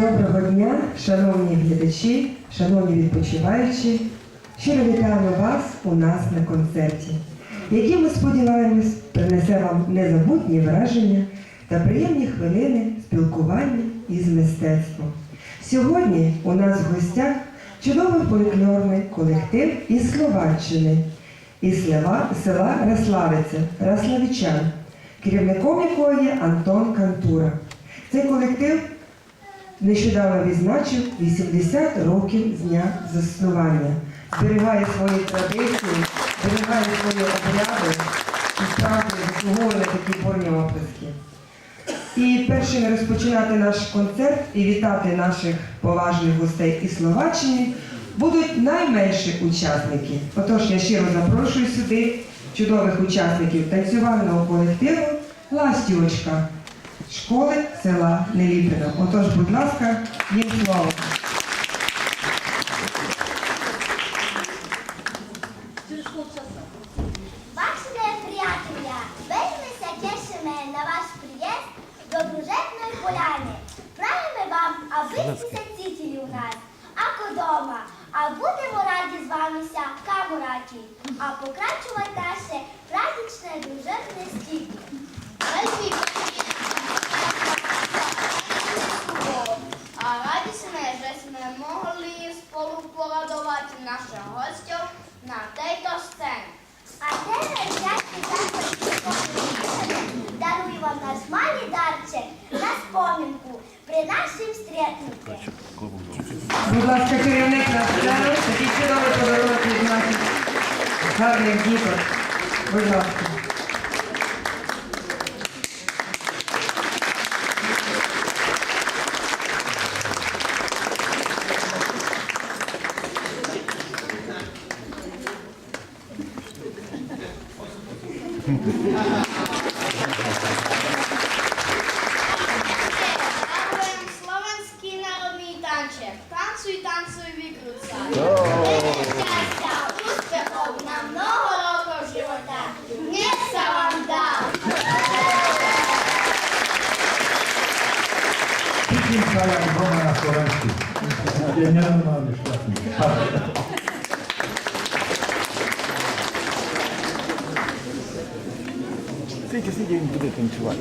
Доброго дня, шановні глядачі, шановні відпочиваючі. Щиро вітаємо вас у нас на концерті, який ми сподіваємось принесе вам незабутні враження та приємні хвилини спілкування із мистецтвом. Сьогодні у нас в гостях чудовий фольклорний колектив із Словаччини, із села, села Раславиця, Раславичан, керівником якого є Антон Кантура. Цей колектив нещодавно відзначив 80 років з дня заснування, зберігає свої традиції, зберігає свої обряди і справді заслуговує такі порні оплески. І першими розпочинати наш концерт і вітати наших поважних гостей із Словаччини будуть найменші учасники. Отож, я щиро запрошую сюди чудових учасників танцювального колективу Ластівочка школи села Неліпино. Отож, будь ласка, їм слово. Бачите, приятеля, вельми се тішимо на poradovať našich на tejto scéne. А teraz дядьки дарує вам наш малий дарчик на спомінку при нашій стрітнику. Будь ласка, керівник на сцену, такий чудовий подарунок від наших гарних діток. Будь ласка. Navrhujem slovenský národný sa vám dá. Na Slovensku. Je nenormálne šťastný. скільки скільки він буде танцювати.